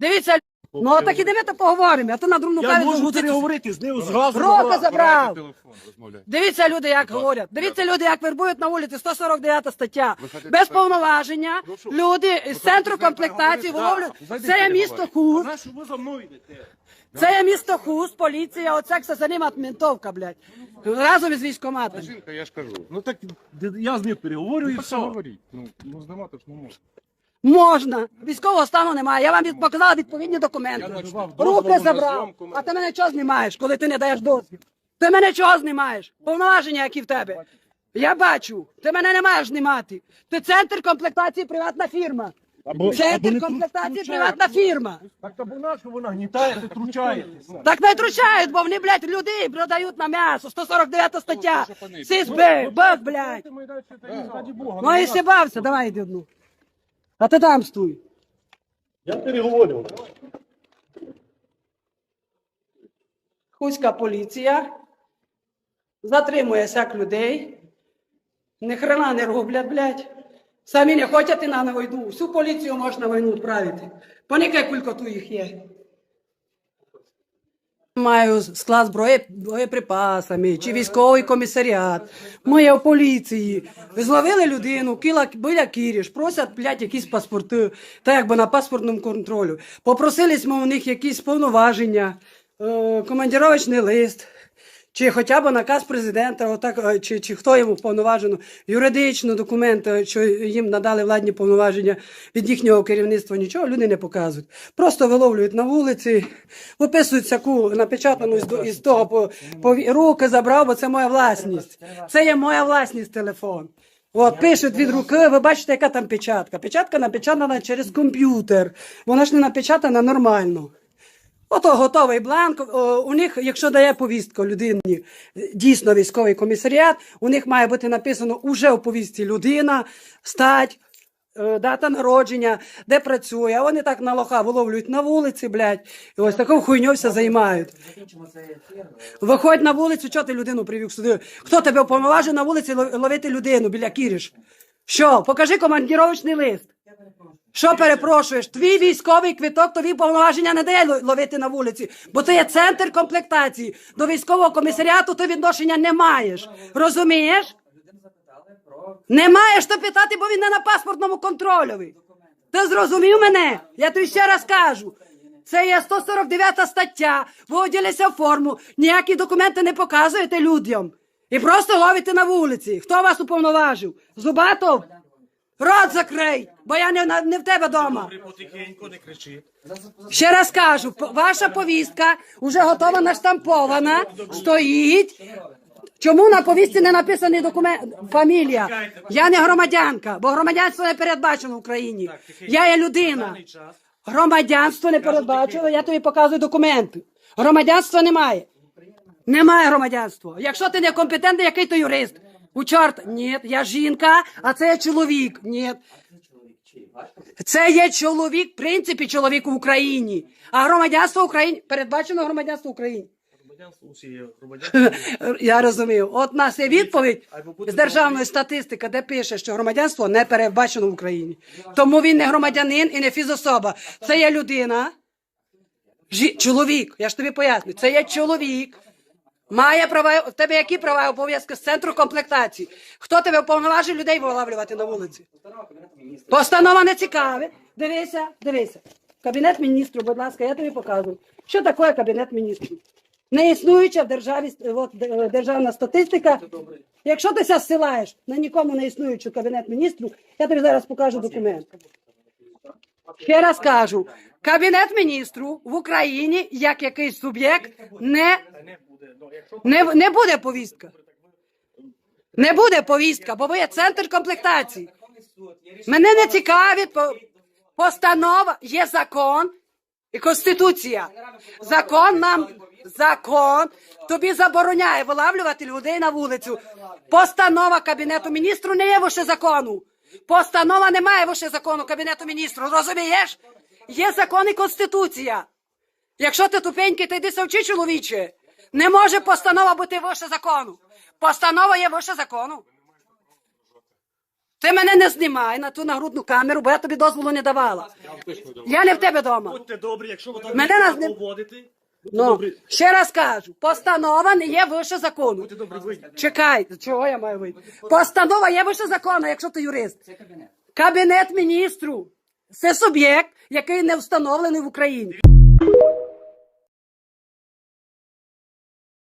Дивіться, ну так ідемо то поговоримо, а то на другу Я каві можу переговорити з ним зразу. Рока забрав. Дивіться люди, як говорять. Дивіться люди, як вербують на вулиці. 149 стаття. Без повноваження. Люди з центру комплектації виловлюють. Це є місто Хуст. Що ви за мною йдете? Це є місто Хуст, поліція, оце все займає ментовка, блядь. Разом із військоматом. Жінка, я ж кажу. Ну так я з ним переговорю і Ну, все. говоріть. Ну, ну знімати ж не можна. Можна. Військового стану немає. Я вам від- показала відповідні документи. Руки забрав. А ти мене чого знімаєш, коли ти не даєш дозвіл? Ти мене чого знімаєш? Повноваження, які в тебе. Я бачу, ти мене не маєш знімати. Ти центр комплектації приватна фірма. Центр комплектації приватна фірма. Так або на що ви нагнітаєте, тручаєтесь? Так не тручають, бо вони, блядь, людей продають на м'ясо. 149 стаття. СІСБ, бак, блядь. Раді Бога. Ну і сібався, давай йди одну. А ти там стой. Я переговорю. Хуська поліція затримує всяк людей. Ні хрена не роблять, блядь. Самі не хочуть і на війну. Всю поліцію можна на війну відправити. Поникай кулькоту тут їх є. Маю склад зброї боєприпасами, чи військовий комісаріат. Ми є в поліції. Зловили людину, кіла біля Кіріш, просять, блядь, якісь паспорти, та якби на паспортному контролю. Попросились ми у них якісь повноваження, командіровочний лист, чи хоча б наказ президента, отак, е, чи, чи хто йому повноважено, юридично документ, е, що їм надали владні повноваження від їхнього керівництва, нічого люди не показують. Просто виловлюють на вулиці, виписують всяку напечатану із, із того по, по руки забрав, бо це моя власність. Це є моя власність телефон. От, пишуть від руки, ви бачите, яка там печатка. Печатка напечатана через комп'ютер. Вона ж не напечатана нормально. Ото готовий бланк. О, У них, якщо дає повістку людині, дійсно військовий комісаріат, у них має бути написано уже у повістці людина, стать, е, дата народження, де працює. А вони так на лоха виловлюють на вулиці, блядь, і ось таку хуйню все займають. Виходь на вулицю, чого ти людину привів сюди? Хто тебе уповноважив на вулиці ловити людину біля Кіріш? Що? Покажи командіровочний лист. Що перепрошуєш? Твій військовий квиток тобі повноваження не дає ловити на вулиці, бо ти є центр комплектації. До військового комісаріату ти відношення не маєш. Розумієш? Не маєш то питати, бо він не на паспортному контрольові. Ти зрозумів мене? Я тобі ще раз кажу. Це є 149 стаття. Ви оділися в форму, ніякі документи не показуєте людям. І просто ловите на вулиці. Хто вас уповноважив? Зубатов? Рот закрий, бо я не, на- не в тебе вдома. Потихеньку не кричи. Ще раз кажу, п- ваша повістка вже готова наштампована, стоїть. Чому на повістці не написаний документ фамілія? Я не громадянка, бо громадянство не передбачено в Україні. Я є людина. Громадянство не передбачено, я тобі показую документи. Громадянства немає. Немає громадянства. Якщо ти не компетентний, який ти юрист? У чорт, ні, я жінка, а це є чоловік. Ні. Це є чоловік, в принципі, чоловік в Україні. А громадянство України передбачено громадянство України. Я розумію. От у нас є відповідь з державної статистики, де пише, що громадянство не передбачено в Україні. Тому він не громадянин і не фізособа. Це є людина. Жі... Чоловік, я ж тобі поясню, це є чоловік. Має права, в тебе які права і обов'язки з центру комплектації? Хто тебе уповноважив людей вилавлювати на вулиці? Постанова не цікавить. Дивися, дивися. Кабінет міністрів, будь ласка, я тобі показую. Що таке кабінет міністрів? Не існуюча в державі от, державна статистика. Якщо ти ся зсилаєш на нікому не існуючу кабінет міністрів, я тобі зараз покажу документ. Ще раз кажу, кабінет міністрів в Україні як якийсь суб'єкт не, Не. Ну, не, не буде повістка. Не буде повістка, бо ви є центр комплектації. Мене не цікавить по- постанова, є закон і конституція. Закон нам закон тобі забороняє вилавлювати людей на вулицю. Постанова кабінету міністру не є вище закону. Постанова не має вище закону кабінету міністру. Розумієш? Є закон і конституція. Якщо ти тупенький, то йди вчи, чоловіче. Не може постанова бути вище закону. Постанова є вище закону. Ти мене не знімай на ту нагрудну камеру, бо я тобі дозволу не давала. Я не в тебе вдома. Будьте добрі, якщо ви так Мене нас не- поводити, будьте Ну, добрі. ще раз кажу, постанова не є вище закону. Будьте добрі, вийдіть. Чекай, чого я маю вийти? Постанова є вище закону, якщо ти юрист. Це кабінет. Кабінет міністру. Це суб'єкт, який не встановлений в Україні.